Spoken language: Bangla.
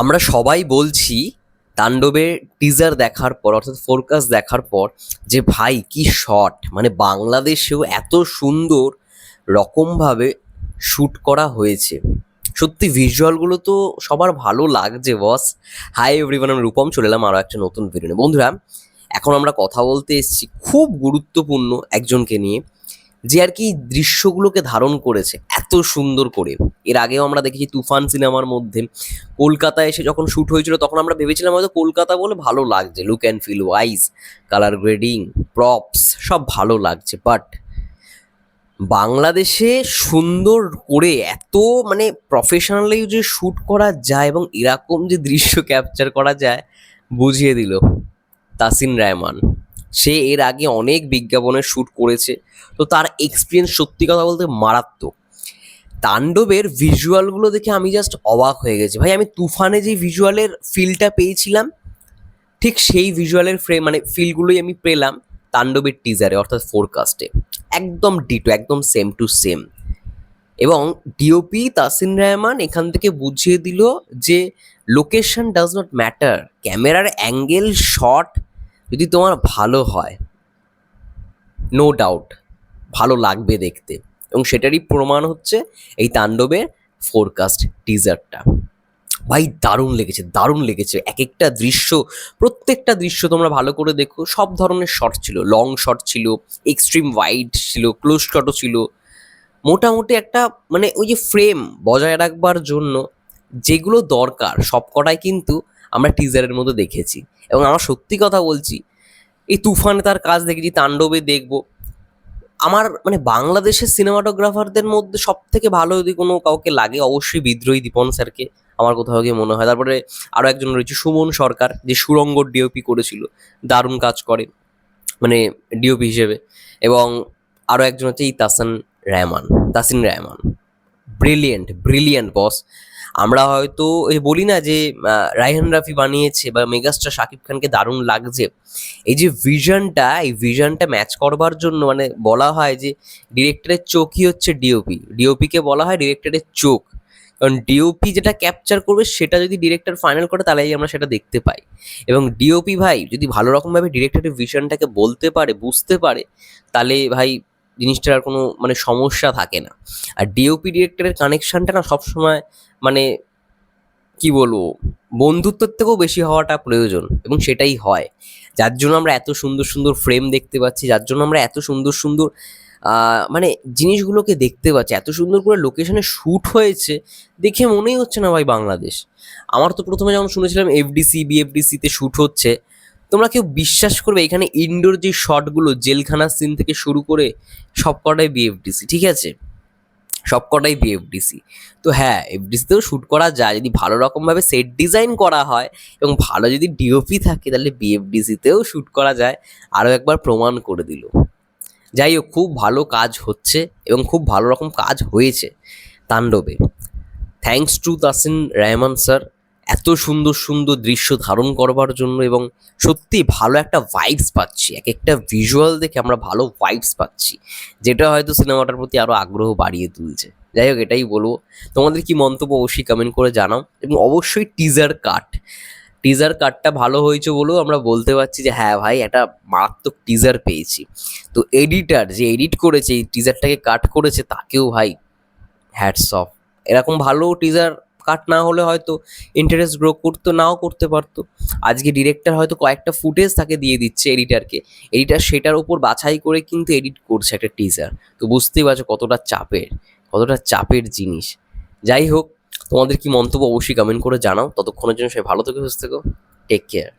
আমরা সবাই বলছি তাণ্ডবের টিজার দেখার পর, অর্থাৎ ফোরকাস্ট দেখার পর, যে ভাই কি শট মানে বাংলাদেশেও এত সুন্দর রকমভাবে শ্যুট করা হয়েছে। সত্যি ভিজুয়ালগুলো তো সবার ভালো লাগছে বস হাই এভরিওয়ান আমি রূপম, চলে এলাম আরও একটা নতুন ভিডিও বন্ধুরা, এখন আমরা কথা বলতে এসেছি খুব গুরুত্বপূর্ণ একজনকে নিয়ে। যে আর কি দৃশ্যগুলোকে ধারণ করেছে, এত সুন্দর করে। এর আগেও আমরা দেখেছি তুফান সিনেমার মধ্যে কলকাতায় এসে যখন শ্যুট হয়েছিল, তখন আমরা ভেবেছিলাম হয়তো কলকাতা বলে ভালো লাগছে। Look and feel wise colour grading props সব ভালো লাগছে। বাট বাংলাদেশে সুন্দর করে এত মানে প্রফেশনালি যে শ্যুট করা যায় এবং এরকম যে দৃশ্য ক্যাপচার করা যায়, বুঝিয়ে দিল তাসিন রায়মান। সে এর আগে অনেক বিজ্ঞাপনের শ্যুট করেছে। তো তার এক্সপিরিয়েন্স সত্যি কথা বলতে মারাত্মক। তাণ্ডবের ভিজুয়ালগুলো দেখে আমি জাস্ট অবাক হয়ে গেছি। ভাই, আমি তুফানে যে ভিজুয়ালের ফিলটা পেয়েছিলাম, ঠিক সেই ভিজুয়ালের ফ্রেম মানে ফিলগুলোই আমি পেলাম তাণ্ডবের টিজারে অর্থাৎ ফোরকাস্টে একদম ডিটো একদম সেম টু সেম এবং ডিওপি তাসিন রহমান এখান থেকে বুঝিয়ে দিল যে লোকেশন ডাজ নট ম্যাটার ক্যামেরার অ্যাঙ্গেল শট যদি তোমার ভালো হয় নো ডাউট ভালো লাগবে দেখতে। এবং সেটারই প্রমাণ হচ্ছে এই তাণ্ডবের ফোরকাস্ট টিজারটা ভাই, দারুণ লেগেছে দারুণ লেগেছে। এক একটা দৃশ্য, প্রত্যেকটা দৃশ্য তোমরা ভালো করে দেখো। সব ধরনের শট ছিল লং শট ছিল এক্সট্রিম ওয়াইড ছিল ক্লোজ শটও ছিল। মোটামুটি একটা মানে ওই যে ফ্রেম বজায় রাখবার জন্য যেগুলো দরকার সবকটাই কিন্তু আমরা টিজারের মধ্যে দেখেছি। এবং আমার সত্যি কথা বলছি, এই তুফানে তার কাজ দেখেছি, তাণ্ডবে দেখব। আমার মানে বাংলাদেশের সিনেমাটোগ্রাফারদের মধ্যে সব থেকে ভালো যদি কোনো কাউকে লাগে, অবশ্যই বিদ্রোহী দীপন স্যারকে আমার কোথাও গিয়ে মনে হয়। তারপরে আরও একজন রয়েছে সুমন সরকার, যে সুরঙ্গ ডিওপি করেছিল, দারুণ কাজ করে মানে ডিওপি হিসেবে। এবং আরও একজন হচ্ছে এই Tasan Rahman Tasin Rahman. Brilliant brilliant boss আমরা হয়তো বলি না যে আহ, রায়হান রাফি বানিয়েছে বা মেগাস্টার শাকিব খানকে দারুণ লাগছে। এই যে ভিশনটা এই ভিশনটা ম্যাচ করবার জন্য মানে বলা হয় যে ডিরেক্টরের চোখই হচ্ছে ডিওপি ডিওপিকে বলা হয় ডিরেক্টরের চোখ। কারণ ডিওপি যেটা ক্যাপচার করবে সেটা যদি ডিরেক্টর ফাইনাল করে তাহলেই আমরা সেটা দেখতে পাই। এবং ডিওপি ভাই যদি ভালো রকমভাবে ডিরেক্টরের ভিশনটাকে বলতে পারে বুঝতে পারে তাহলে ভাই জিনিসটার আর কোনো মানে সমস্যা থাকে না। আর ডিওপি ডিরেক্টরের কানেকশানটা না সবসময় মানে কি বলব, বন্ধুত্বের থেকেও বেশি হওয়াটা প্রয়োজন এবং সেটাই হয়। যার জন্য আমরা এত সুন্দর সুন্দর ফ্রেম দেখতে পাচ্ছি, যার জন্য আমরা এত সুন্দর সুন্দর মানে জিনিসগুলোকে দেখতে পাচ্ছি, এত সুন্দর করে লোকেশনে শ্যুট হয়েছে, দেখে মনেই হচ্ছে না ভাই বাংলাদেশ। আমার তো প্রথমে যখন শুনেছিলাম এফডিসি বিএফডিসিতে শ্যুট হচ্ছে তোমরা কেউ বিশ্বাস করবে এখানে ইনডোর যে শটগুলো জেলখানার সিন থেকে শুরু করে সবকটাই বিএফডিসি ঠিক আছে? সবকটাই বিএফডিসি তো হ্যাঁ এফডিসিতেও শ্যুট করা যায়, যদি ভালো রকমভাবে সেট ডিজাইন করা হয় এবং ভালো যদি ডিওপি থাকে, তাহলে বিএফডিসিতেও শ্যুট করা যায়। আরও একবার প্রমাণ করে দিল। যাই হোক, খুব ভালো কাজ হচ্ছে এবং খুব ভালো রকম কাজ হয়েছে তাণ্ডবে। Thanks to Tasin Rahman sir এত সুন্দর সুন্দর দৃশ্য ধারণ করবার জন্য এবং সত্যি ভালো একটা ভাইবস পাচ্ছি। এক একটা ভিজুয়াল দেখে আমরা ভালো ভাইবস পাচ্ছি। যেটা হয়তো সিনেমাটার প্রতি আরও আগ্রহ বাড়িয়ে তুলছে। যাই হোক, এটাই বলব। তোমাদের কি মন্তব্য অবশ্যই কমেন্ট করে জানাও এবং অবশ্যই টিজার কাট টিজার কাটটা ভালো হয়েছে বলেও আমরা বলতে পারছি যে হ্যাঁ ভাই, একটা মারাত্মক টিজার পেয়েছি। তো এডিটার যে এডিট করেছে, এই টিজারটাকে কাট করেছে, তাকেও ভাই হ্যাটস অফ এরকম ভালো টিজার কাট না হলে হয়তো ইন্টারেস্ট গ্রো করতো, নাও করতে পারতো। আজকে ডিরেক্টর হয়তো কয়েকটা ফুটেজ তাকে দিয়ে দিচ্ছে এডিটারকে এডিটার সেটার উপর বাছাই করে কিন্তু এডিট করছে একটা টিজার তো বুঝতেই পারছ কতটা চাপের কতটা চাপের জিনিস। যাই হোক, তোমাদের কি মন্তব্য অবশ্যই কমেন্ট করে জানাও। ততক্ষণের জন্য সে ভালো থেকে, সুস্থ থেকো। Take care